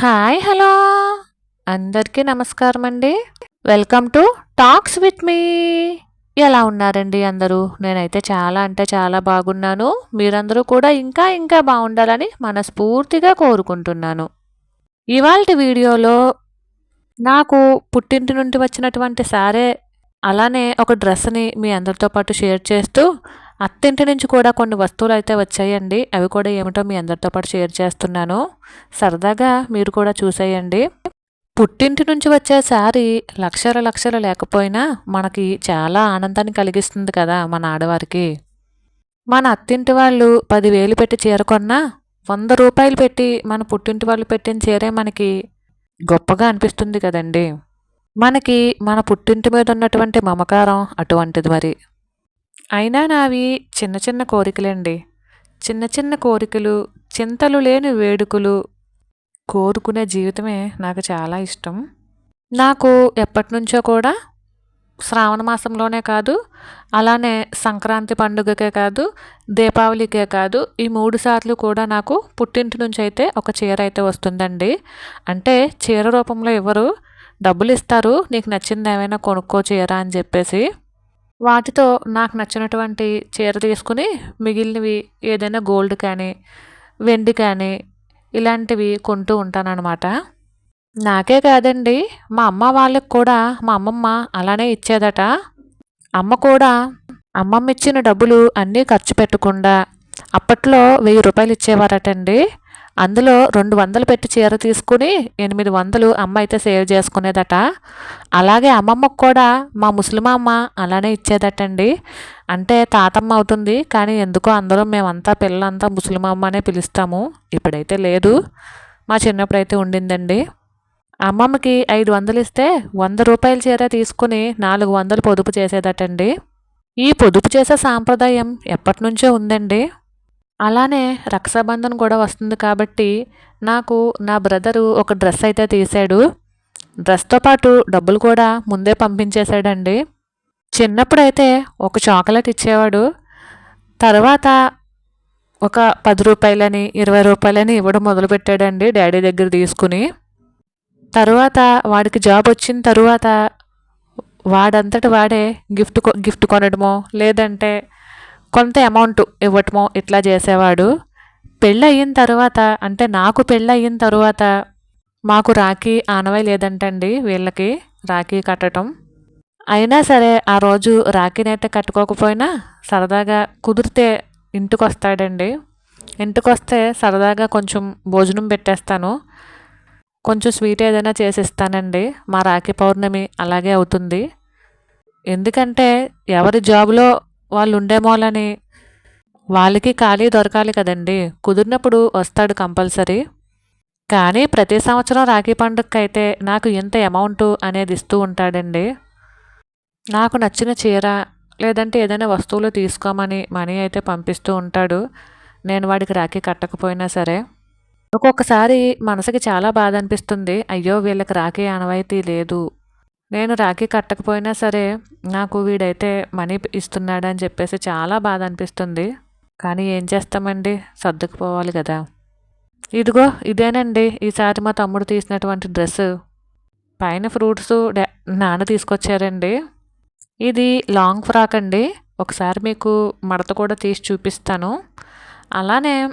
Hi hello. అందరికీ నమస్కారం అండి. Welcome to talks with me. ఎలా ఉన్నారండి అందరూ? నేనైతే చాలా అంటే చాలా బాగున్నాను. మీరందరూ కూడా ఇంకా ఇంకా బాగుండాలని మనస్ఫూర్తిగా కోరుకుంటున్నాను. ఇవాళ వీడియోలో నాకు పుట్టింటి నుండి వచ్చినటువంటి సారే అలానే ఒక డ్రెస్ని మీ అందరితో పాటు షేర్ చేస్తూ అత్తింటి నుంచి కూడా కొన్ని వస్తువులు అయితే వచ్చాయండి. అవి కూడా ఏమిటో మీ అందరితో పాటు షేర్ చేస్తున్నాను. సరదాగా మీరు కూడా చూసేయండి. పుట్టింటి నుంచి వచ్చే శారీ లక్షల లక్షలు లేకపోయినా మనకి చాలా ఆనందాన్ని కలిగిస్తుంది కదా మన ఆడవారికి. మన అత్తింటి వాళ్ళు పదివేలు పెట్టి చీర కొన్నా వంద రూపాయలు పెట్టి మన పుట్టింటి వాళ్ళు పెట్టిన చీరే మనకి గొప్పగా అనిపిస్తుంది కదండి. మనకి మన పుట్టింటి మీద ఉన్నటువంటి మమకారం అటువంటిది మరి. అయినా నావి చిన్న చిన్న కోరికలండి. చిన్న చిన్న కోరికలు చింతలు లేని వేడుకలు కోరుకునే జీవితమే నాకు చాలా ఇష్టం. నాకు ఎప్పటి నుంచో కూడా శ్రావణ మాసంలోనే కాదు అలానే సంక్రాంతి పండుగకే కాదు దీపావళికే కాదు ఈ మూడు సార్లు కూడా నాకు పుట్టింటి నుంచి అయితే ఒక చీర అయితే వస్తుందండి. అంటే చీర రూపంలో ఇవ్వరు డబ్బులు ఇస్తారు నీకు నచ్చింది ఏమైనా కొనుక్కో చీర అని చెప్పేసి. వాటితో నాకు నచ్చినటువంటి చీర తీసుకుని మిగిలినవి ఏదైనా గోల్డ్ కానీ వెండి కానీ ఇలాంటివి కొంటూ ఉంటానన్నమాట. నాకే కాదండి మా అమ్మ వాళ్ళకి కూడా మా అమ్మమ్మ అలానే ఇచ్చేదట. అమ్మ కూడా అమ్మమ్మ ఇచ్చిన డబ్బులు అన్నీ ఖర్చు పెట్టకుండా అప్పట్లో వెయ్యి రూపాయలు ఇచ్చేవారటండి. అందులో రెండు వందలు పెట్టి చీర తీసుకుని ఎనిమిది వందలు అమ్మ అయితే సేవ్ చేసుకునేదట. అలాగే అమ్మమ్మకు కూడా మా ముసలిమమ్మ అలానే ఇచ్చేదటండి. అంటే తాతమ్మ అవుతుంది కానీ ఎందుకో అందరం మేమంతా పిల్లలంతా ముసలిమమ్మ అనే పిలుస్తాము. ఇప్పుడైతే లేదు. మా చిన్నప్పుడు అయితే ఉండిందండి. అమ్మమ్మకి ఐదు వందలు ఇస్తే వంద రూపాయల చీర తీసుకుని నాలుగు వందలు పొదుపు చేసేదటండి. ఈ పొదుపు చేసే సాంప్రదాయం ఎప్పటి నుంచో ఉందండి. అలానే రక్షాబంధన్ కూడా వస్తుంది కాబట్టి నాకు నా బ్రదరు ఒక డ్రెస్ అయితే తీశాడు డ్రెస్తో పాటు డబ్బులు కూడా ముందే పంపించేశాడండి. చిన్నప్పుడైతే ఒక చాక్లెట్ ఇచ్చేవాడు. తర్వాత ఒక పది రూపాయలని ఇరవై రూపాయలని ఇవ్వడం మొదలుపెట్టాడండి డాడీ దగ్గర తీసుకుని. తర్వాత వాడికి జాబ్ వచ్చిన తర్వాత వాడంతటి వాడే గిఫ్ట్ గిఫ్ట్ కొనడమో లేదంటే కొంత అమౌంట్ ఇవ్వటమో ఇట్లా చేసేవాడు. పెళ్ళి అయిన తర్వాత అంటే నాకు పెళ్ళి అయిన తర్వాత మాకు రాఖీ ఆనవాయి లేదంటండి వీళ్ళకి రాఖీ కట్టడం అయినా సరే ఆ రోజు రాఖీనైతే కట్టుకోకపోయినా సరదాగా కుదిరితే ఇంటికి వస్తాడండి ఇంటికి వస్తే సరదాగా కొంచెం భోజనం పెట్టేస్తాను. కొంచెం స్వీట్ ఏదైనా చేసిస్తానండి. మా రాఖీ పౌర్ణమి అలాగే అవుతుంది. ఎందుకంటే ఎవరి జాబులో వాళ్ళు ఉండేమోలని వాళ్ళకి ఖాళీ దొరకాలి కదండి. కుదిరినప్పుడు వస్తాడు కంపల్సరీ. కానీ ప్రతి సంవత్సరం రాఖీ పండుగకైతే నాకు ఎంత అమౌంట్ అనేది ఇస్తూ ఉంటాడండి. నాకు నచ్చిన చీర లేదంటే ఏదైనా వస్తువులు తీసుకోమని మనీ అయితే పంపిస్తూ ఉంటాడు. నేను వాడికి రాఖీ కట్టకపోయినా సరే. ఒక్కొక్కసారి మనసుకి చాలా బాధ అనిపిస్తుంది. అయ్యో వీళ్ళకి రాఖీ ఆనవాయితీ లేదు. నేను రాఖీ కట్టకపోయినా సరే నాకు వీడైతే మనీ ఇస్తున్నాడని చెప్పేసి చాలా బాధ అనిపిస్తుంది. కానీ ఏం చేస్తామండి? సర్దుకుపోవాలి కదా. ఇదిగో ఇదేనండి. ఈసారి మా తమ్ముడు తీసినటువంటి డ్రెస్ పైన ఫ్రూట్స్ నాన్న తీసుకొచ్చారండి. ఇది లాంగ్ ఫ్రాక్ అండి. ఒకసారి మీకు మడత కూడా తీసి చూపిస్తాను. అలానే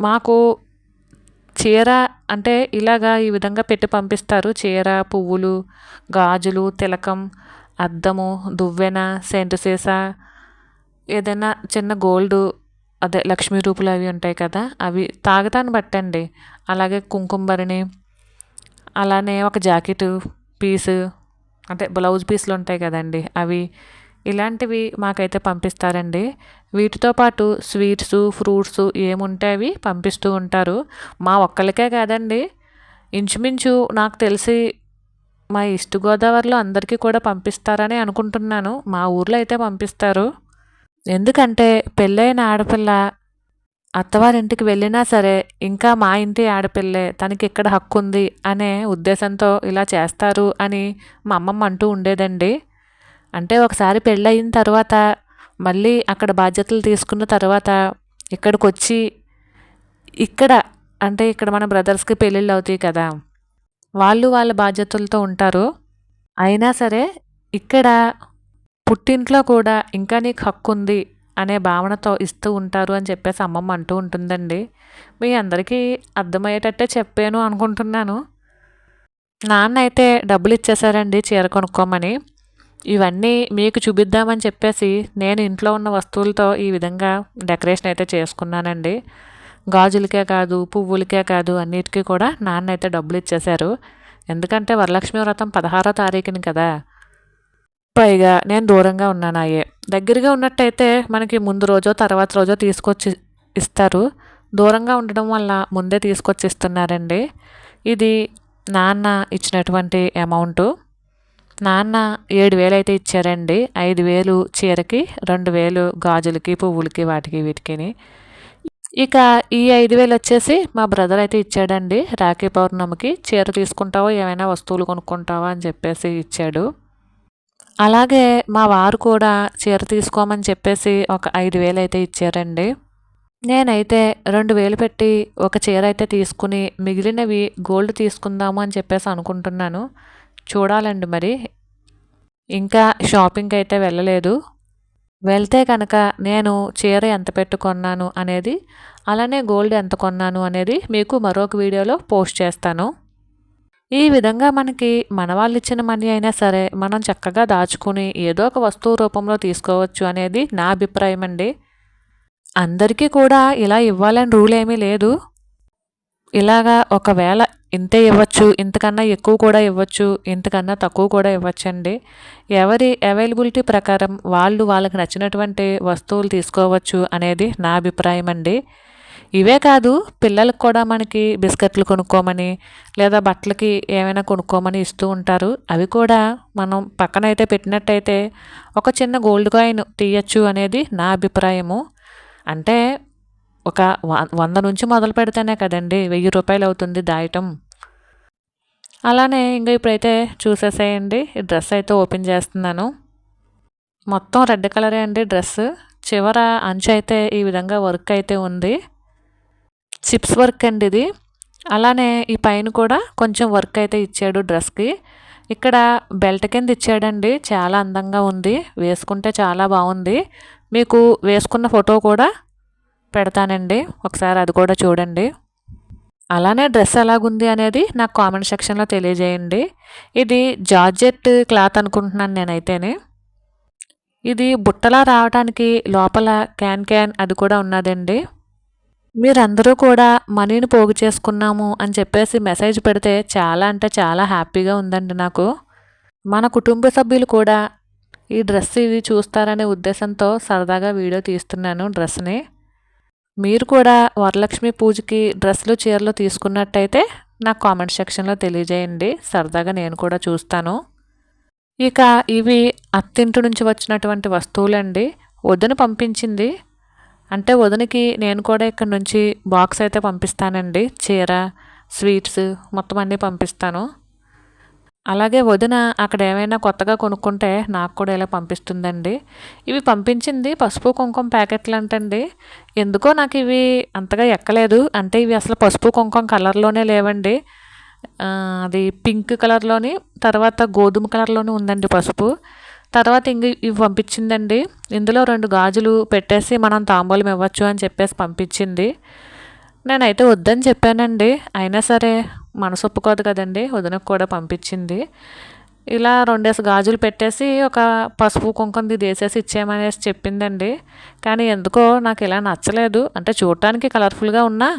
మాకు చీర అంటే ఇలాగా ఈ విధంగా పెట్టి పంపిస్తారు. చీర పువ్వులు గాజులు తిలకం అద్దము దువ్వెన సెంటు సీసా ఏదైనా చిన్న గోల్డ్ అదే లక్ష్మీ రూపులు అవి ఉంటాయి కదా అవి తాగతాన్ని బట్టండి. అలాగే కుంకుమరిని అలానే ఒక జాకెట్ పీసు అంటే బ్లౌజ్ పీసులు ఉంటాయి కదండి అవి ఇలాంటివి మాకైతే పంపిస్తారండి. వీటితో పాటు స్వీట్స్ ఫ్రూట్స్ ఏముంటే అవి పంపిస్తూ ఉంటారు. మా ఒక్కరికే కాదండి. ఇంచుమించు నాకు తెలిసి మా ఈస్ట్ గోదావరిలో అందరికీ కూడా పంపిస్తారని అనుకుంటున్నాను. మా ఊర్లో అయితే పంపిస్తారు. ఎందుకంటే పెళ్ళైన ఆడపిల్ల అత్తవారింటికి వెళ్ళినా సరే ఇంకా మా ఇంటి ఆడపిల్లే తనకి ఇక్కడ హక్కు ఉంది అనే ఉద్దేశంతో ఇలా చేస్తారు అని మా అమ్మమ్మ అంటూ ఉండేదండి. అంటే ఒకసారి పెళ్ళయిన తర్వాత మళ్ళీ అక్కడ బాధ్యతలు తీసుకున్న తర్వాత ఇక్కడికి వచ్చి ఇక్కడ అంటే ఇక్కడ మన బ్రదర్స్కి పెళ్ళిళ్ళు అవుతాయి కదా వాళ్ళు వాళ్ళ బాధ్యతలతో ఉంటారు. అయినా సరే ఇక్కడ పుట్టింట్లో కూడా ఇంకా నీకు హక్కు ఉంది అనే భావనతో ఇస్తూ ఉంటారు అని చెప్పేసి అమ్మమ్మ అంటూ ఉంటుందండి. మీ అందరికీ అర్థమయ్యేటట్టే చెప్పాను అనుకుంటున్నాను. నాన్న అయితే డబ్బులు ఇచ్చేశారండి చీర కొనుక్కోమని. ఇవన్నీ మీకు చూపిద్దామని చెప్పేసి నేను ఇంట్లో ఉన్న వస్తువులతో ఈ విధంగా డెకరేషన్ అయితే చేసుకున్నానండి. గాజులకే కాదు పువ్వులకే కాదు అన్నిటికీ కూడా నాన్న అయితే డబ్బులు ఇచ్చేశారు. ఎందుకంటే వరలక్ష్మి వ్రతం పదహారో తారీఖుని కదా. పైగా నేను దూరంగా ఉన్నాను అయ్యే దగ్గరగా ఉన్నట్టయితే మనకి ముందు రోజో తర్వాత రోజో తీసుకొచ్చి ఇస్తారు. దూరంగా ఉండడం వల్ల ముందే తీసుకొచ్చి ఇస్తున్నారండి. ఇది నాన్న ఇచ్చినటువంటి అమౌంటు. నాన్న ఏడు వేలు అయితే ఇచ్చారండి. ఐదు వేలు చీరకి రెండు వేలు గాజులకి పువ్వులకి వాటికి వీటికి ఇక ఈ ఐదు వేలు వచ్చేసి మా బ్రదర్ అయితే ఇచ్చాడండి. రాఖీ పౌర్ణమికి చీర తీసుకుంటావో ఏమైనా వస్తువులు కొనుక్కుంటావా అని చెప్పేసి ఇచ్చాడు. అలాగే మా వారు కూడా చీర తీసుకోమని చెప్పేసి ఒక ఐదు వేలు అయితే ఇచ్చారండి. నేనైతే రెండు వేలు పెట్టి ఒక చీర అయితే తీసుకుని మిగిలినవి గోల్డ్ తీసుకుందాము అని చెప్పేసి అనుకుంటున్నాను. చూడాలండి మరి. ఇంకా షాపింగ్ అయితే వెళ్ళలేదు. వెళ్తే కనుక నేను చీర ఎంత పెట్టుకున్నాను అనేది అలానే గోల్డ్ ఎంత కొన్నాను అనేది మీకు మరొక వీడియోలో పోస్ట్ చేస్తాను. ఈ విధంగా మనకి మన వాళ్ళు ఇచ్చిన మనీ అయినా సరే మనం చక్కగా దాచుకుని ఏదో ఒక వస్తువు రూపంలో తీసుకోవచ్చు అనేది నా అభిప్రాయం అండి. అందరికీ కూడా ఇలా ఇవ్వాలని రూల్ ఏమీ లేదు. ఇలాగా ఒకవేళ ఇంతే ఇవ్వచ్చు ఇంతకన్నా ఎక్కువ కూడా ఇవ్వచ్చు ఇంతకన్నా తక్కువ కూడా ఇవ్వచ్చండి. ఎవరి అవైలబిలిటీ ప్రకారం వాళ్ళు వాళ్ళకి నచ్చినటువంటి వస్తువులు తీసుకోవచ్చు అనేది నా అభిప్రాయం అండి. ఇవే కాదు పిల్లలకు కూడా మనకి బిస్కెట్లు కొనుక్కోమని లేదా బట్టలకి ఏమైనా కొనుక్కోమని ఇస్తూ ఉంటారు. అవి కూడా మనం పక్కన అయితే పెట్టినట్టయితే ఒక చిన్న గోల్డ్ కాయిన్ తీయచ్చు అనేది నా అభిప్రాయము. అంటే ఒక వంద నుంచి మొదలు పెడితేనే కదండి వెయ్యి రూపాయలు అవుతుంది దాయటం. అలానే ఇంకా ఇప్పుడైతే చూసేసేయండి. ఈ డ్రెస్ అయితే ఓపెన్ చేస్తున్నాను. మొత్తం రెడ్ కలరే అండి డ్రెస్. చివర అంచు అయితే ఈ విధంగా వర్క్ అయితే ఉంది. చిప్స్ వర్క్ అండి ఇది. అలానే ఈ పైన కూడా కొంచెం వర్క్ అయితే ఇచ్చాడు డ్రెస్కి. ఇక్కడ బెల్ట్ కింద ఇచ్చాడండి. చాలా అందంగా ఉంది. వేసుకుంటే చాలా బాగుంది. మీకు వేసుకున్న ఫోటో కూడా పెడతానండి. ఒకసారి అది కూడా చూడండి. అలానే డ్రెస్ ఎలాగుంది అనేది నాకు కామెంట్ సెక్షన్లో తెలియజేయండి. ఇది జార్జెట్ క్లాత్ అనుకుంటున్నాను నేనైతేనే. ఇది బుట్టలా రావడానికి లోపల క్యాన్ క్యాన్ అది కూడా ఉన్నదండి. మీరందరూ కూడా మనీని పోగు చేసుకున్నాము అని చెప్పేసి మెసేజ్ పెడితే చాలా అంటే చాలా హ్యాపీగా ఉందండి నాకు. మన కుటుంబ సభ్యులు కూడా ఈ డ్రెస్ ఇది చూస్తారనే ఉద్దేశంతో సరదాగా వీడియో తీస్తున్నాను డ్రెస్ని. మీరు కూడా వరలక్ష్మి పూజకి డ్రెస్సులు చీరలు తీసుకున్నట్టయితే నాకు కామెంట్ సెక్షన్లో తెలియజేయండి. సరదాగా నేను కూడా చూస్తాను. ఇక ఇవి అత్తింటి నుంచి వచ్చినటువంటి వస్తువులండి. వదిన పంపించింది. అంటే వదినకి నేను కూడా ఇక్కడ నుంచి బాక్స్ అయితే పంపిస్తానండి. చీర స్వీట్స్ మొత్తం అన్నీ పంపిస్తాను. అలాగే వదిన అక్కడ ఏమైనా కొత్తగా కొనుక్కుంటే నాకు కూడా ఇలా పంపిస్తుందండి. ఇవి పంపించింది పసుపు కుంకుమ ప్యాకెట్లు అంటండి ఎందుకో నాకు ఇవి అంతగా ఎక్కలేదు. అంటే ఇవి అసలు పసుపు కుంకుమ కలర్లోనే లేవండి. అది పింక్ కలర్లోని తర్వాత గోధుమ కలర్లోనే ఉందండి పసుపు. తర్వాత ఇంక ఇవి పంపించిందండి. ఇందులో రెండు గాజులు పెట్టేసి మనం తాంబూలం ఇవ్వచ్చు అని చెప్పేసి పంపించింది. నేనైతే వద్దని చెప్పానండి. అయినా సరే మనసు ఒప్పుకోదు కదండి వదినకు కూడా పంపించింది. ఇలా రెండేసి గాజులు పెట్టేసి ఒక పసుపు కుంకుమది వేసేసి ఇచ్చేయమనేసి చెప్పిందండి. కానీ ఎందుకో నాకు ఇలా నచ్చలేదు. అంటే చూడటానికి కలర్ఫుల్గా ఉన్నా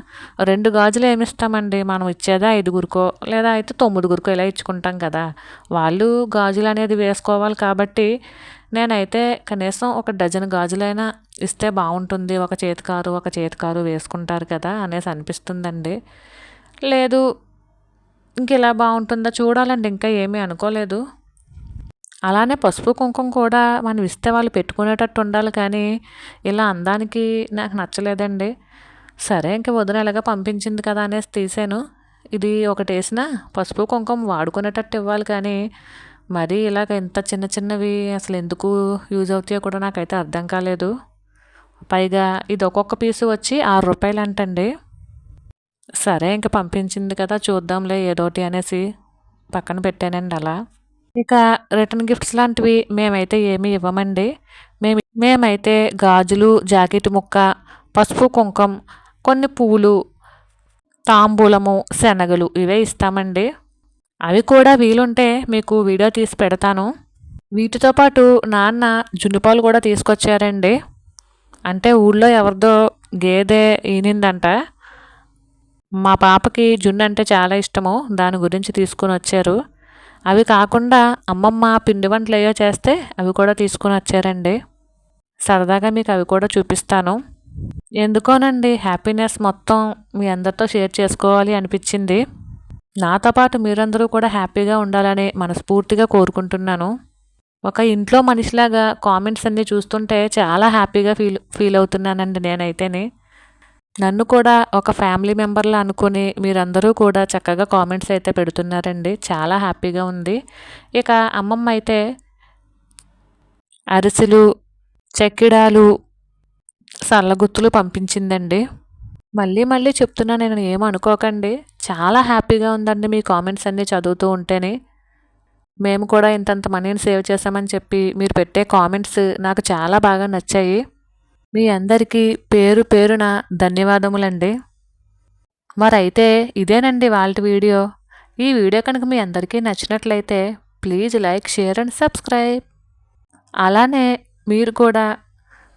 రెండు గాజులు ఏమి ఇస్తామండి? మనం ఇచ్చేదా ఐదుగురికో లేదా అయితే తొమ్మిదిగురికో ఇలా ఇచ్చుకుంటాం కదా. వాళ్ళు గాజులు అనేది వేసుకోవాలి కాబట్టి నేనైతే కనీసం ఒక డజన్ గాజులైనా ఇస్తే బాగుంటుంది. ఒక చేతికారు ఒక చేతికారు వేసుకుంటారు కదా అనేసి అనిపిస్తుందండి. లేదు ఇంక ఇలా చూడాలండి ఇంకా ఏమీ అనుకోలేదు. అలానే పసుపు కుంకుమ కూడా మనం ఇస్తే వాళ్ళు పెట్టుకునేటట్టు ఉండాలి కానీ ఇలా అందానికి నాకు నచ్చలేదండి. సరే ఇంక వదిన ఎలాగా పంపించింది కదా అనేసి తీసాను. ఇది ఒకటి వేసిన పసుపు కుంకుమ వాడుకునేటట్టు ఇవ్వాలి కానీ మరీ ఇలాగ ఇంత చిన్న చిన్నవి అసలు ఎందుకు యూజ్ అవుతాయో కూడా నాకైతే అర్థం కాలేదు. పైగా ఇది ఒక్కొక్క పీసు వచ్చి ఆరు రూపాయలు అంటండి సరే ఇంక పంపించింది కదా చూద్దాంలే ఏదోటి అనేసి పక్కన పెట్టానండి అలా. ఇక రిటర్న్ గిఫ్ట్స్ లాంటివి మేమైతే ఏమీ ఇవ్వమండి. మేము మేమైతే గాజులు జాకెట్ ముక్క పసుపు కుంకం కొన్ని పువ్వులు తాంబూలము శనగలు ఇవే ఇస్తామండి. అవి కూడా వీలుంటే మీకు వీడియో తీసి పెడతాను. వీటితో పాటు నాన్న జున్నుపాలు కూడా తీసుకొచ్చారండి. అంటే ఊళ్ళో ఎవరిదో గేదె ఈనిందంట. మా పాపకి జున్ను అంటే చాలా ఇష్టము. దాని గురించి తీసుకొని వచ్చారు. అవి కాకుండా అమ్మమ్మ పిండి వంటలు ఏయో చేస్తే అవి కూడా తీసుకొని వచ్చారండి. సరదాగా మీకు అవి కూడా చూపిస్తాను. ఎందుకోనండి? హ్యాపీనెస్ మొత్తం మీ అందరితో షేర్ చేసుకోవాలి అనిపించింది. నాతో పాటు మీరందరూ కూడా హ్యాపీగా ఉండాలని మనస్ఫూర్తిగా కోరుకుంటున్నాను. ఒక ఇంట్లో మనిషిలాగా కామెంట్స్ అన్నీ చూస్తుంటే చాలా హ్యాపీగా ఫీల్ ఫీల్ అవుతున్నానండి నేనైతేనే. నన్ను కూడా ఒక ఫ్యామిలీ మెంబర్లా అనుకుని మీరందరూ కూడా చక్కగా కామెంట్స్ అయితే పెడుతున్నారండి. చాలా హ్యాపీగా ఉంది. ఇక అమ్మమ్మ అయితే అరిసెలు చెక్కిడాలు సల్లగుత్తులు పంపించిందండి. మళ్ళీ మళ్ళీ చెప్తున్నా నేను ఏమనుకోకండి చాలా హ్యాపీగా ఉందండి మీ కామెంట్స్ అన్నీ చదువుతూ ఉంటేనే. మేము కూడా ఇంతంత మనీని సేవ్ చేసామని చెప్పి మీరు పెట్టే కామెంట్స్ నాకు చాలా బాగా నచ్చాయి. మీ అందరికీ పేరు పేరున ధన్యవాదములండి. మరైతే ఇదేనండి వాళ్ళ వీడియో. ఈ వీడియో కనుక మీ అందరికీ నచ్చినట్లయితే please like share and subscribe. అలానే మీరు కూడా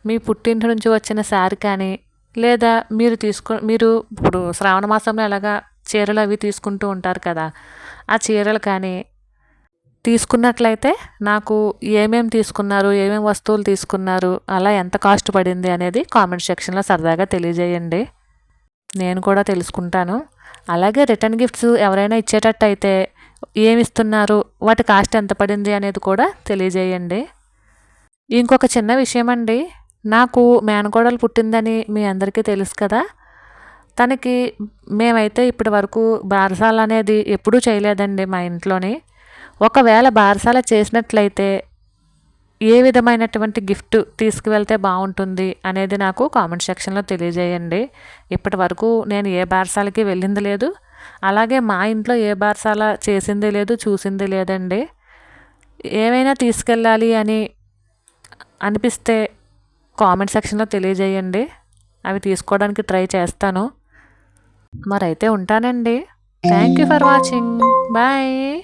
మీ పుట్టింటి నుంచి వచ్చిన శారీ కానీ లేదా మీరు తీసుకు మీరు ఇప్పుడు శ్రావణ మాసంలో ఎలాగా చీరలు అవి తీసుకుంటూ ఉంటారు కదా ఆ చీరలు కానీ తీసుకున్నట్లయితే నాకు ఏమేమి తీసుకున్నారు ఏమేమి వస్తువులు తీసుకున్నారు అలా ఎంత కాస్ట్ పడింది అనేది కామెంట్ సెక్షన్లో సరదాగా తెలియజేయండి. నేను కూడా తెలుసుకుంటాను. అలాగే రిటర్న్ గిఫ్ట్స్ ఎవరైనా ఇచ్చేటట్టు అయితే ఇస్తున్నారు వాటి కాస్ట్ ఎంత పడింది అనేది కూడా తెలియజేయండి. ఇంకొక చిన్న విషయం అండి నాకు మేనకోడలు పుట్టిందని మీ అందరికీ తెలుసు కదా. తనకి మేమైతే ఇప్పటి వరకు బారసాల అనేది ఎప్పుడూ చేయలేదండి మా ఇంట్లోని. ఒకవేళ బారసాల చేసినట్లయితే ఏ విధమైనటువంటి గిఫ్ట్ తీసుకువెళ్తే బాగుంటుంది అనేది నాకు కామెంట్ సెక్షన్లో తెలియజేయండి. ఇప్పటి వరకు నేను ఏ బారసాలకి వెళ్ళింది లేదు. అలాగే మా ఇంట్లో ఏ బారసాల చేసింది లేదు చూసింది లేదండి. ఏమైనా తీసుకెళ్ళాలి అని అనిపిస్తే కామెంట్ సెక్షన్లో తెలియజేయండి. అవి తీసుకోవడానికి ట్రై చేస్తాను. మరైతే ఉంటానండి. Thank you for watching bye